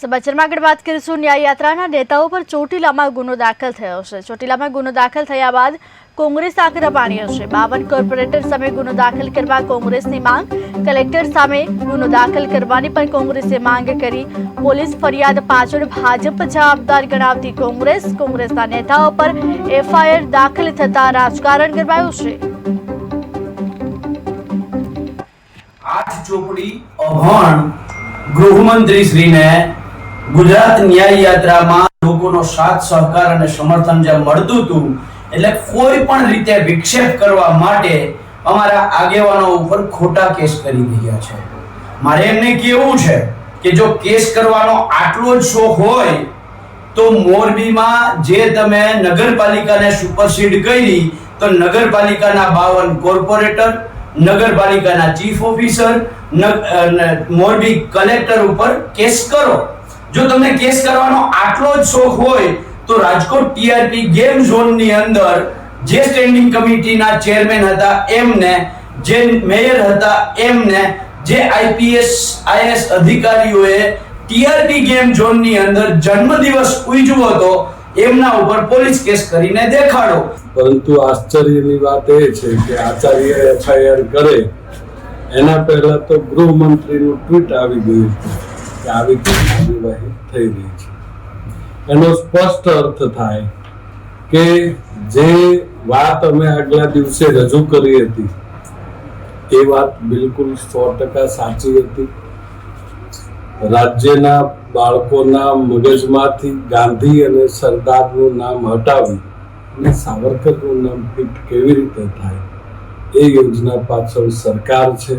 સમાચારમાં આગળ વાત કરીશું. ન્યાય યાત્રાના નેતાઓ પર ચોટીલામાં ગુનો દાખલ થયો છે. ચોટીલામાં ગુનો દાખલ થયા બાદ કોંગ્રેસ આકરા પાણી હશે. બાવન કોર્પોરેટર સામે ગુનો દાખલ કરવા કોંગ્રેસની માંગ. કલેક્ટર સામે ગુનો દાખલ કરવાની પણ કોંગ્રેસે માંગ કરી. પોલીસ ફરિયાદ પાછળ ભાજપ જવાબદાર ગણાવતી કોંગ્રેસ, કોંગ્રેસના નેતાઓ પર એફઆઈઆર દાખલ થતા રાજકારણ ગરમાયું છે. આઠ ચોપડી અભણ ગૃહમંત્રી શ્રીને ગુજરાત ન્યાય યાત્રામાં લોકોનો સાથ, સહકાર અને સમર્થન જે મળતું હતું, એટલે કોઈ પણ રીતે વિક્ષેપ કરવા માટે અમારા આગેવાનો ઉપર ખોટા કેસ કરી રહ્યા છે. મારે એમને કેવું છે કે જો કેસ કરવાનો આટલો જ શોખ હોય, તો મોરબીમાં જે તમે નગરપાલિકાને સુપરસીડ કરી, તો નગરપાલિકાના બાવન કોર્પોરેટર, નગરપાલિકાના ચીફ ઓફિસર મોરબી કલેક્ટર ઉપર કેસ કરો. જો તમને કેસ કરવાનો આટલો જ શોખ હોય, તો રાજકોટ ટીઆરપી ગેમ ઝોનની અંદર જે સ્ટેન્ડિંગ કમિટીના ચેરમેન હતા, એમને, જે મેયર હતા, એમને, જે આઈપીએસ આઈએસ અધિકારીઓએ ટીઆરપી ગેમ ઝોનની અંદર જન્મદિવસ ઉજવ્યો હતો, એમના ઉપર પોલીસ કેસ કરીને દેખાડો. પરંતુ આશ્ચર્યની વાત એ છે કે આચાર્ય એફઆઈઆર કરે, એના પહેલા તો ગૃહમંત્રીનું ટ્વીટ આવી ગયું આવી કાર્યવાહી થઈ રહી છે. એનો સ્પષ્ટ અર્થ થાય કે જે વાત અમે આગલા દિવસે રજૂ કરી હતી, એ વાત બિલકુલ સો ટકા સાચી હતી. રાજ્યના બાળકોના મગજમાંથી ગાંધી અને સરદારનું નામ હટાવી અને સાવરકરનું નામ ફિટ કેવી રીતે થાય, એ યોજના પાછળ સરકાર છે.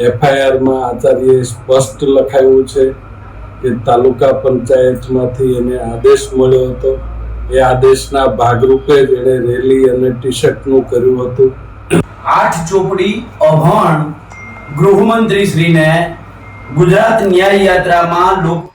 એફઆઈઆરમાં આચાર્યએ સ્પષ્ટ લખાયું છે કે તાલુકા પંચાયતમાંથી એને આદેશ મળ્યો હતો. એ આદેશના ભાગરૂપે જ એણે રેલી અને ટી શર્ટનું કર્યું હતું. આઠ ચોપડી અભણ ગૃહમંત્રી શ્રીને ગુજરાત ન્યાય યાત્રામાં લોકો